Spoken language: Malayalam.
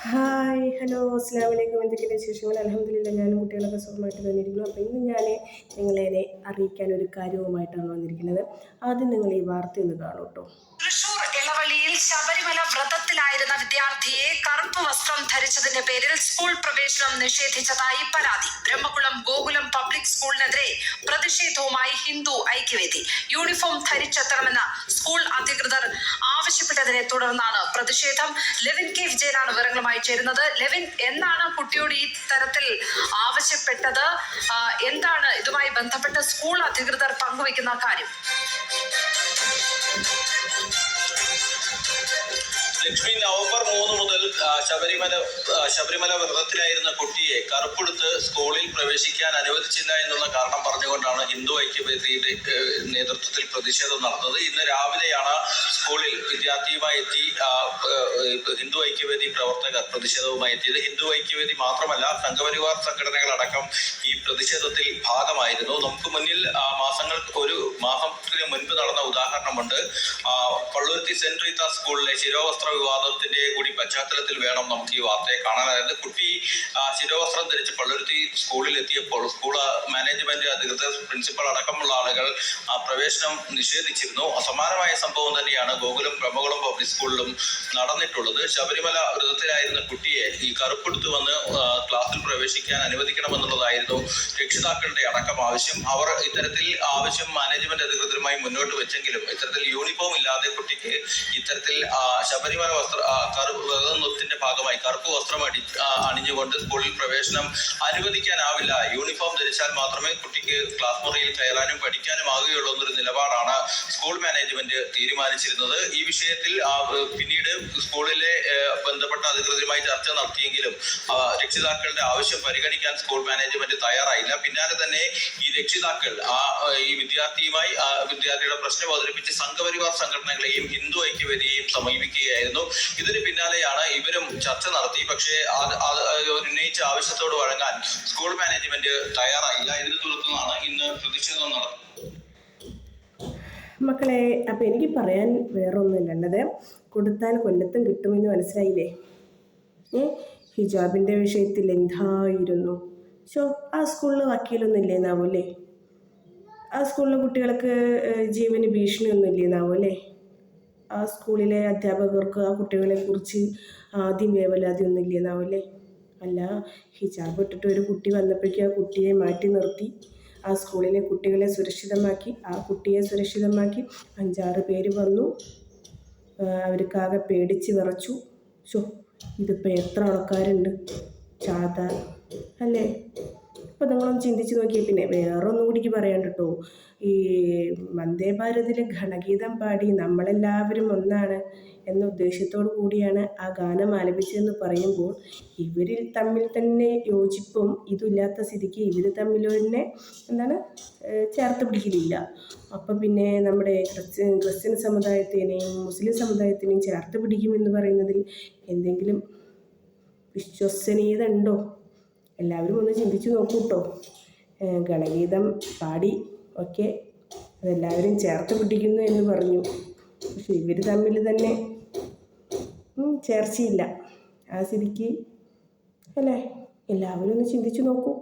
ഹായ് ഹലോ അസ്സാം വലൈക്കും എന്തൊക്കെയാണ് വിശേഷങ്ങൾ? അലഹമില്ല ഞാനും കുട്ടികളൊക്കെ സുഖമായിട്ട് തന്നിരിക്കുന്നു അപ്പോൾ ഇന്ന് ഞാൻ നിങ്ങളെ അറിയിക്കാൻ ഒരു കാര്യവുമായിട്ടാണ് വന്നിരിക്കുന്നത്. ആദ്യം നിങ്ങൾ ഈ വാർത്ത ഒന്ന് കാണൂ കേട്ടോ വിദ്യാർത്ഥിയെ കറുപ്പ് വസ്ത്രം ധരിച്ചതിന്റെ പേരിൽ സ്കൂൾ പ്രവേശനം നിഷേധിച്ചതായി പരാതി. ബ്രഹ്മകുളം ഗോകുലം പബ്ലിക് സ്കൂളിനെതിരെ പ്രതിഷേധവുമായി ഹിന്ദു ഐക്യവേദി. യൂണിഫോം ധരിച്ചെത്തണമെന്ന് സ്കൂൾ അധികൃതർ ആവശ്യപ്പെട്ടതിനെ തുടർന്നാണ് പ്രതിഷേധം. ലെവിൻ കെ വിജയനാണ് വിവരങ്ങളുമായി ചേരുന്നത്. ലെവിൻ എന്നാണ് കുട്ടിയോട് ഈ തരത്തിൽ ആവശ്യപ്പെട്ടത്. എന്താണ് ഇതുമായി ബന്ധപ്പെട്ട് സ്കൂൾ അധികൃതർ പങ്കുവയ്ക്കുന്ന കാര്യം? ലക്ഷ്മി നവംബർ മൂന്ന് മുതൽ ശബരിമല ശബരിമല വ്രതത്തിലായിരുന്ന കുട്ടിയെ കറുപ്പെടുത്ത് സ്കൂളിൽ പ്രവേശിക്കാൻ അനുവദിച്ചില്ല എന്നുള്ള കാരണം പറഞ്ഞുകൊണ്ടാണ് ഹിന്ദു ഐക്യവേദിയുടെ നേതൃത്വത്തിൽ പ്രതിഷേധം നടന്നത്. ഇന്ന് രാവിലെയാണ് സ്കൂളിൽ വിദ്യാർത്ഥിയുമായി എത്തി ഹിന്ദു ഐക്യവേദി പ്രവർത്തകർ പ്രതിഷേധവുമായി എത്തിയത്. ഹിന്ദു ഐക്യവേദി മാത്രമല്ല സംഘപരിവാർ സംഘടനകളടക്കം ഈ പ്രതിഷേധത്തിൽ ഭാഗമായിരുന്നു. നമുക്ക് മുന്നിൽ മാസങ്ങൾ ഒരു മാസത്തിന് മുൻപ് നടന്ന ഉദാഹരണമുണ്ട്. പള്ളുരുത്തി സെന്റ് റീത്ത സ്കൂളിലെ ശിരോവസ്ത്ര വിവാദത്തിന്റെ കൂടി പശ്ചാത്തലത്തിൽ വേണം നമുക്ക് ഈ വാർത്തയെ കാണാനായിരുന്നു കുട്ടി ശിരോവസ്ത്രം ധരിച്ച് പള്ളുരുത്തി സ്കൂളിൽ എത്തിയപ്പോൾ സ്കൂൾ മാനേജ്മെന്റ് അധികൃതർ പ്രിൻസിപ്പൽ അടക്കമുള്ള ആളുകൾ പ്രവേശനം നിഷേധിച്ചിരുന്നു. അസമാനമായ സംഭവം തന്നെയാണ് ഗോകുലം ബ്രഹ്മകുളം പബ്ലിക് സ്കൂളിലും നടന്നിട്ടുള്ളത്. ശബരിമല വ്രതത്തിലായിരുന്ന കുട്ടിയെ ഈ കറുപ്പെടുത്തു വന്ന് ക്ലാസ്സിൽ പ്രവേശിക്കാൻ അനുവദിക്കണമെന്നുള്ളതായിരുന്നു രക്ഷിതാക്കളുടെ അടക്കം ആവശ്യം. അവർ ഇത്തരത്തിൽ ആവശ്യം മാനേജ്മെന്റ് അധികൃതരുമായി മുന്നോട്ട് വെച്ചെങ്കിലും ഇത്തരത്തിൽ യൂണിഫോം ഇല്ലാതെ കുട്ടിക്ക് ഇത്തരത്തിൽ ആ, ശബരിമല വസ്ത്ര ആ, കറു- ഭാഗമായി കറുപ്പ് വസ്ത്രം അടി അണിഞ്ഞുകൊണ്ട് സ്കൂളിൽ പ്രവേശനം അനുവദിക്കാനാവില്ല. യൂണിഫോം ധരിച്ചാൽ മാത്രമേ കുട്ടിക്ക് ക്ലാസ് മുറിയിൽ കയറാനും പഠിക്കാനും ആകുകയുള്ളൂ എന്നൊരു നിലപാടാണ് സ്കൂൾ മാനേജ്മെന്റ് തീരുമാനിച്ചിരുന്നത്. ഈ വിഷയത്തിൽ പിന്നീട് സ്കൂളിലെ ബന്ധപ്പെട്ട അധികൃതരുമായി ചർച്ച നടത്തിയെങ്കിലും രക്ഷിതാക്കളുടെ ആവശ്യം പരിഗണിക്കാൻ സ്കൂൾ മാനേജ്മെന്റ് തയ്യാറായില്ല. പിന്നാലെ തന്നെ ഈ രക്ഷിതാക്കൾ ആ ഈ വിദ്യാർത്ഥിയുമായി വിദ്യാർത്ഥിയുടെ പ്രശ്നം അവതരിപ്പിച്ച് സംഘപരിവാർ സംഘടനകളെയും ഹിന്ദു ഐക്യവേദിയെയും സമീപിക്കുകയായിരുന്നു. ഇതിന് പിന്നാലെയാണ് ഇവരും ചർച്ച നടത്തി. പക്ഷേ ഉന്നയിച്ച ആവശ്യത്തോട് വഴങ്ങാൻ സ്കൂൾ മാനേജ്മെന്റ് തയ്യാറായില്ല. ഇതിനെ തുടർന്നാണ് ഇന്ന് പ്രതിഷേധം നടത്തുന്നത് മക്കളെ അപ്പോൾ എനിക്ക് പറയാൻ വേറെ ഒന്നുമില്ലല്ലത് കൊടുത്താൽ കൊല്ലത്തും കിട്ടുമെന്ന് മനസ്സിലായില്ലേ? ഏ ഹിജാബിന്റെ വിഷയത്തിൽ എന്തായിരുന്നു? ഷോ ആ സ്കൂളിൽ വക്കീലൊന്നും ഇല്ലേന്നാവൂല്ലേ? ആ സ്കൂളിലെ കുട്ടികൾക്ക് ജീവന് ഭീഷണിയൊന്നും ഇല്ലേന്നാവും അല്ലേ ആ സ്കൂളിലെ അധ്യാപകർക്ക് ആ കുട്ടികളെക്കുറിച്ച് ആദ്യം വേവലാതി ഒന്നും ഇല്ലേന്നാവും അല്ലേ ഹിജാബ് ഇട്ടിട്ട് ഒരു കുട്ടി വന്നപ്പോഴേക്കും ആ കുട്ടിയെ മാറ്റി നിർത്തി. ആ സ്കൂളിലെ കുട്ടികളെ സുരക്ഷിതമാക്കി. ആ കുട്ടിയെ സുരക്ഷിതമാക്കി അഞ്ചാറ് പേര് വന്നു. അവർക്കാകെ പേടിച്ച് വിറച്ചു. ഷോ ഇതിപ്പോൾ എത്ര ആൾക്കാരുണ്ട്? ചാത അല്ലേ? അപ്പോൾ നിങ്ങളൊന്ന് ചിന്തിച്ച് നോക്കിയാൽ പിന്നെ വേറെ ഒന്നും കൂടിക്ക് പറയാൻ കേട്ടോ ഈ വന്ദേ ഭാരതിലെ ഗണഗീതം പാടി നമ്മളെല്ലാവരും ഒന്നാണ് എന്ന ഉദ്ദേശത്തോടു കൂടിയാണ് ആ ഗാനം ആലപിച്ചതെന്ന് പറയുമ്പോൾ ഇവരിൽ തമ്മിൽ തന്നെ യോജിപ്പും ഇതില്ലാത്ത സ്ഥിതിക്ക് ഇവർ തമ്മിൽ തന്നെ എന്താണ് ചേർത്ത് പിടിക്കലില്ല. അപ്പം പിന്നെ നമ്മുടെ ക്രിസ്ത്യൻ ക്രിസ്ത്യൻ സമുദായത്തിനെയും മുസ്ലിം സമുദായത്തിനെയും ചേർത്ത് പിടിക്കുമെന്ന് പറയുന്നതിൽ എന്തെങ്കിലും വിശ്വസനീയത ഉണ്ടോ? എല്ലാവരും ഒന്ന് ചിന്തിച്ചു നോക്കൂ കേട്ടോ ഗണഗീതം പാടി ഒക്കെ അതെല്ലാവരും ചേർത്ത് പിടിക്കുന്നു എന്ന് പറഞ്ഞു. പക്ഷെ ഇവർ തമ്മിൽ തന്നെ ചേർച്ചയില്ല. ആ സ്ഥിതിക്ക് അല്ലേ? എല്ലാവരും ഒന്ന് ചിന്തിച്ചു നോക്കൂ.